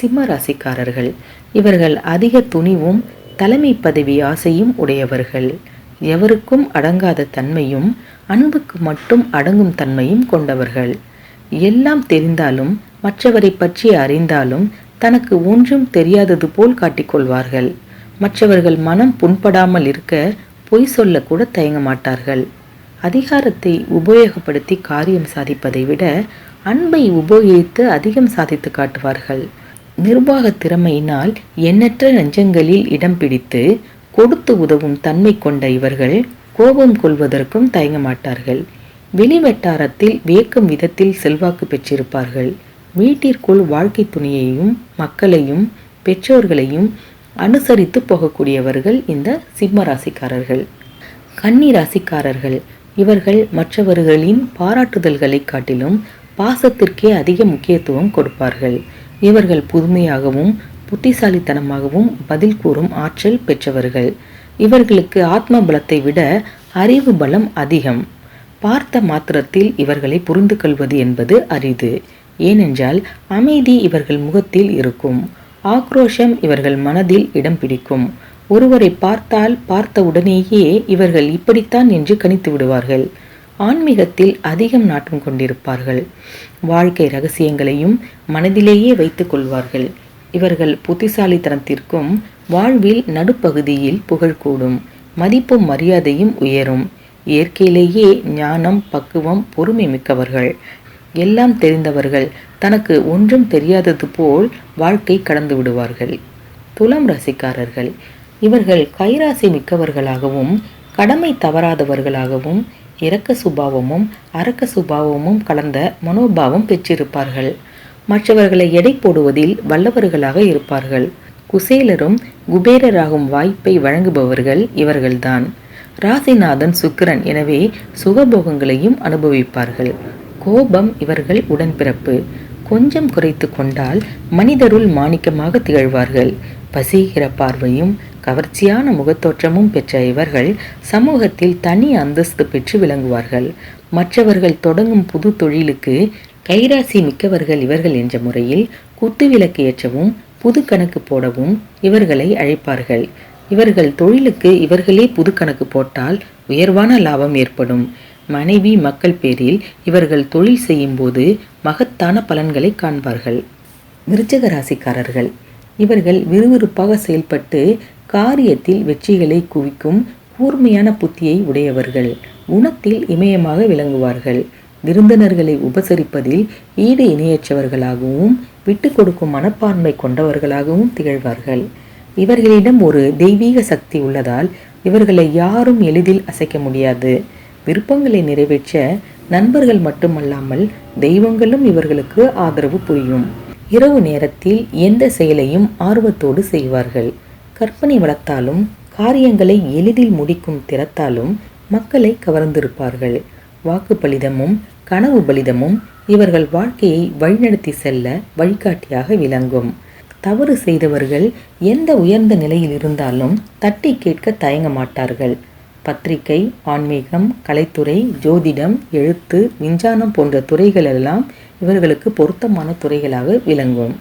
சிம்ம ராசிக்காரர்கள். இவர்கள் அதிக துணிவும் தலைமை பதவி ஆசையும் உடையவர்கள். எவருக்கும் அடங்காத தன்மையும் அன்புக்கு மட்டும் அடங்கும் தன்மையும் கொண்டவர்கள். எல்லாம் தெரிந்தாலும் மற்றவரை பற்றி அறிந்தாலும் தனக்கு ஒன்றும் தெரியாதது போல் காட்டிக்கொள்வார்கள். மற்றவர்கள் மனம் புண்படாமல் இருக்க பொய் சொல்லக்கூட தயங்க மாட்டார்கள். அதிகாரத்தை உபயோகப்படுத்தி காரியம் சாதிப்பதை விட அன்பை உபயோகித்து அதிகம் சாதித்து காட்டுவார்கள். நிர்வாக திறமையினால் எண்ணற்ற நெஞ்சங்களில் இடம் பிடித்து கொடுத்து உதவும் தன்மை கொண்ட இவர்கள் கோபம் கொள்வதற்கும் தயங்க மாட்டார்கள் வெளிவட்டாரத்தில் வியக்கும் விதத்தில் செல்வாக்கு பெற்றிருப்பார்கள். வீட்டிற்குள் வாழ்க்கை துணையையும் மக்களையும் பெற்றோர்களையும் அனுசரித்து போகக்கூடியவர்கள் இந்த சிம்ம ராசிக்காரர்கள். கன்னி ராசிக்காரர்கள். இவர்கள் மற்றவர்களின் பாராட்டுதல்களை காட்டிலும் பாசத்திற்கே அதிக முக்கியத்துவம் கொடுப்பார்கள். இவர்கள் புதுமையாகவும் புத்திசாலித்தனமாகவும் பதில் கூறும் ஆற்றல் பெற்றவர்கள். இவர்களுக்கு ஆத்ம பலத்தை விட அறிவு பலம் அதிகம். பார்த்த மாத்திரத்தில் இவர்களை புரிந்து கொள்வது என்பது அரிது. ஏனென்றால் அமைதி இவர்கள் முகத்தில் இருக்கும். ஆக்ரோஷம் இவர்கள் மனதில் இடம் பிடிக்கும். ஒருவரை பார்த்தால் பார்த்த உடனேயே இவர்கள் இப்படித்தான் என்று கணித்து விடுவார்கள். ஆன்மீகத்தில் அதிகம் நாட்டம் கொண்டிருப்பார்கள். வாழ்க்கை ரகசியங்களையும் மனதிலேயே வைத்துக் கொள்வார்கள். இவர்கள் புத்திசாலித்தனத்திற்கும் வாழ்வில் நடுப்பகுதியில் புகழ் கூடும் மதிப்பும் மரியாதையும் உயரும். இயற்கையிலேயே ஞானம் பக்குவம் பொறுமை மிக்கவர்கள். எல்லாம் தெரிந்தவர்கள் தனக்கு ஒன்றும் தெரியாதது போல் வாழ்க்கை கடந்து விடுவார்கள். துலாம் ராசிக்காரர்கள். இவர்கள் கைராசி மிக்கவர்களாகவும் கடமை தவறாதவர்களாகவும் இரக்க சுபாவமும் அரக்க சுபாவமும் கலந்த மனோபாவம் பெற்றிருப்பார்கள். மற்றவர்களை எடை போடுவதில் வல்லவர்களாக இருப்பார்கள். குசேலரும் குபேரராகும் வாய்ப்பை வழங்குபவர்கள் இவர்கள்தான். ராசிநாதன் சுக்கிரன் எனவே சுகபோகங்களையும் அனுபவிப்பார்கள். கோபம் இவர்கள் உடன்பிறப்பு. கொஞ்சம் குறைத்து கொண்டால் மனிதருள் மாணிக்கமாக திகழ்வார்கள். பசிகிற பார்வையும் கவர்ச்சியான முகத்தோற்றமும் பெற்ற இவர்கள் சமூகத்தில் தனி அந்தஸ்து பெற்று விளங்குவார்கள். மற்றவர்கள் தொடங்கும் புது தொழிலுக்கு கைராசி மிக்கவர்கள் இவர்கள் என்ற முறையில் குத்துவிளக்கு ஏற்றவும் புது கணக்கு போடவும் இவர்களை அழைப்பார்கள். இவர்கள் தொழிலுக்கு இவர்களே புது கணக்கு போட்டால் உயர்வான லாபம் ஏற்படும். மனைவி மக்கள் பேரில் இவர்கள் தொழில் செய்யும்போது மகத்தான பலன்களை காண்பார்கள். விருச்சக ராசிக்காரர்கள் இவர்கள் விறுவிறுப்பாக செயல்பட்டு காரியத்தில் வெற்றிகளை குவிக்கும் கூர்மையான புத்தியை உடையவர்கள். குணத்தில் இமயமாக விளங்குவார்கள். விருந்தினர்களை உபசரிப்பதில் ஈடு இணையற்றவர்களாகவும் விட்டு கொடுக்கும் மனப்பான்மை கொண்டவர்களாகவும் திகழ்வார்கள். இவர்களிடம் ஒரு தெய்வீக சக்தி உள்ளதால் இவர்களை யாரும் எளிதில் அசைக்க முடியாது. விருப்பங்களை நிறைவேற்ற நண்பர்கள் மட்டுமல்லாமல் தெய்வங்களும் இவர்களுக்கு ஆதரவு புரியும். இரவு நேரத்தில் எந்த செயலையும் ஆர்வத்தோடு செய்வார்கள். கற்பனை வளர்த்தாலும் காரியங்களை எளிதில் முடிக்கும் திறத்தாலும் மக்களை கவர்ந்திருப்பார்கள். வாக்கு பலிதமும் கனவு பலிதமும் இவர்கள் வாழ்க்கையை வழிநடத்தி செல்ல வழிகாட்டியாக விளங்கும். தவறு செய்தவர்கள் எந்த உயர்ந்த நிலையில் இருந்தாலும் தட்டி கேட்க தயங்க மாட்டார்கள். பத்திரிகை ஆன்மீகம் கலைத்துறை ஜோதிடம் எழுத்து விஞ்ஞானம் போன்ற துறைகளெல்லாம் இவர்களுக்கு பொருத்தமான துறைகளாக விளங்கும்.